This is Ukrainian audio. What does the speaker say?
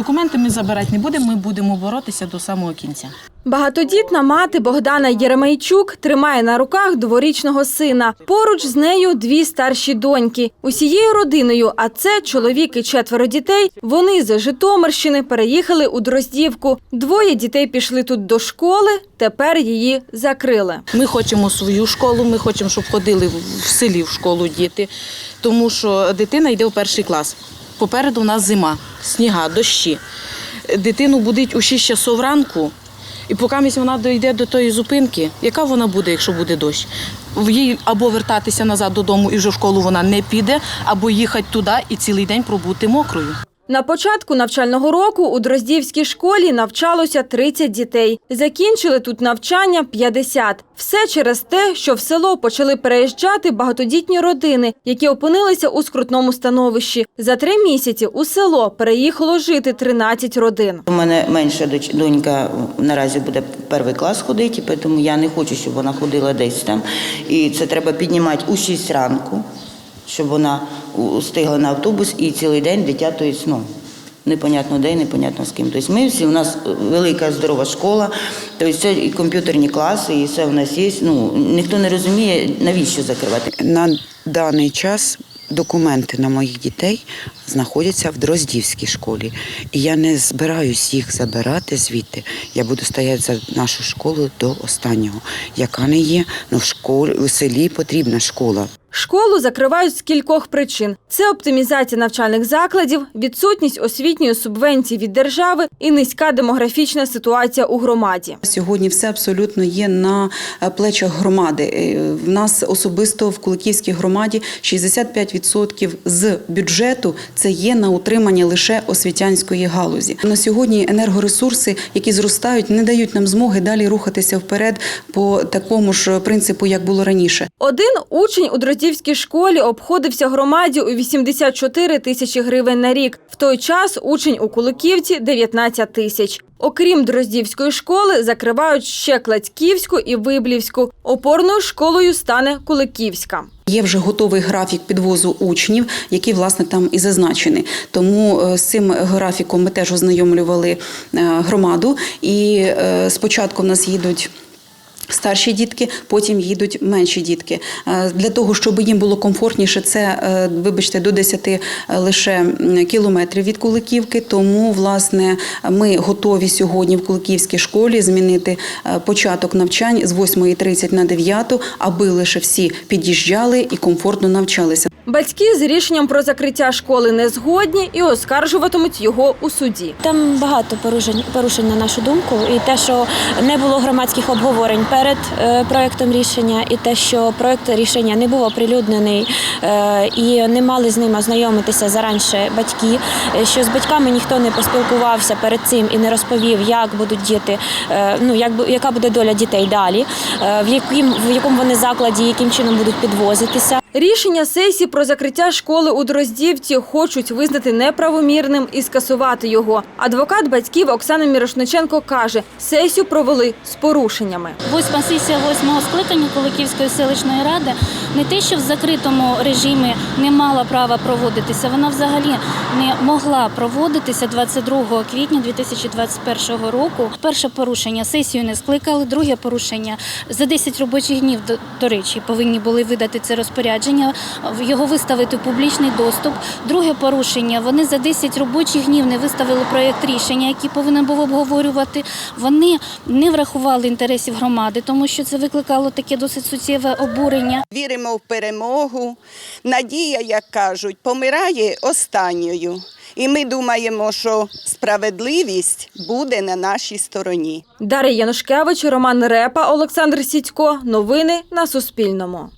Документи ми забирати не будемо, ми будемо боротися до самого кінця. Багатодітна мати Богдана Єремейчук тримає на руках дворічного сина. Поруч з нею дві старші доньки. Усією родиною, а це чоловік і четверо дітей. Вони з Житомирщини переїхали у Дроздівку. Двоє дітей пішли тут до школи. Тепер її закрили. Ми хочемо свою школу, ми хочемо, щоб ходили в- селі в школу діти, тому що дитина йде в перший клас. Попереду у нас зима, сніга, дощі. Дитину будить у 6 часов ранку, і поки вона дійде до тої зупинки, яка вона буде, якщо буде дощ? Їй або вертатися назад додому і вже в школу вона не піде, або їхати туди і цілий день пробути мокрою. На початку навчального року у Дроздівській школі навчалося 30 дітей. Закінчили тут навчання 50. Все через те, що в село почали переїжджати багатодітні родини, які опинилися у скрутному становищі. За три місяці у село переїхало жити 13 родин. У мене менша донька наразі буде перший клас ходити, тому я не хочу, щоб вона ходила десь там. І це треба піднімати у 6 ранку, щоб вона встигла на автобус і цілий день дитя, тобто, ну, непонятно де, непонятно з ким. Тобто ми всі, у нас велика здорова школа, тобто це і комп'ютерні класи, і все в нас є. Ну, ніхто не розуміє, навіщо закривати. На даний час документи на моїх дітей знаходяться в Дроздівській школі. І я не збираюсь їх забирати звідти. Я буду стояти за нашу школу до останнього. Яка не є, ну в школі у селі потрібна школа. Школу закривають з кількох причин: це оптимізація навчальних закладів, відсутність освітньої субвенції від держави і низька демографічна ситуація у громаді. Сьогодні все абсолютно є на е, плечах громади. Е, В нас особисто в Куликівській громаді 65% з бюджету це є на утримання лише освітянської галузі. На сьогодні енергоресурси, які зростають, не дають нам змоги далі рухатися вперед по такому ж принципу, як було раніше. Один учень у Дроздівській школі обходився громаді у 84 тисячі гривень на рік. В той час учень у Куликівці – 19 тисяч. Окрім Дроздівської школи, закривають ще Клацьківську і Виблівську. Опорною школою стане Куликівська. Є вже готовий графік підвозу учнів, який власне там і зазначений. Тому е, з цим графіком ми теж ознайомлювали е, громаду. І е, спочатку в нас їдуть. Старші дітки, потім їдуть менші дітки. Е, Для того, щоб їм було комфортніше, це, е, вибачте, до 10 лише кілометрів від Куликівки. Тому, власне, ми готові сьогодні в Куликівській школі змінити е, початок навчань з 8.30 на 9, аби лише всі під'їжджали і комфортно навчалися. Батьки з рішенням про закриття школи не згодні і оскаржуватимуть його у суді. Там багато порушень, порушень на нашу думку, і те, що не було громадських обговорень перед е, проектом рішення, і те, що проект рішення не був оприлюднений е, і не мали з ним ознайомитися заранше батьки, е, що з батьками ніхто не поспілкувався перед цим і не розповів, як будуть діти, ну як яка буде доля дітей далі, в яким в якому вони закладі, яким чином будуть підвозитися. Рішення сесії про закриття школи у Дроздівці хочуть визнати неправомірним і скасувати його. Адвокат батьків Оксана Мірошниченко каже, сесію провели з порушеннями. Восьма сесія восьмого скликання Куликівської селищної ради не те, що в закритому режимі не мала права проводитися, вона взагалі не могла проводитися 22 квітня 2021 року. Перше порушення сесію не скликали, друге порушення за 10 робочих днів, до, речі, повинні були видати це розпорядження, його виставити в публічний доступ. Друге порушення вони за 10 робочих днів не виставили проєкт рішення, який повинен був обговорювати. Вони не врахували інтересів громади, тому що це викликало таке досить суттєве обурення. Віримо в перемогу. Надія, як кажуть, помирає останньою. І ми думаємо, що справедливість буде на нашій стороні. Дар'я Янушкевич, Роман Репа, Олександр Сідько. Новини на Суспільному.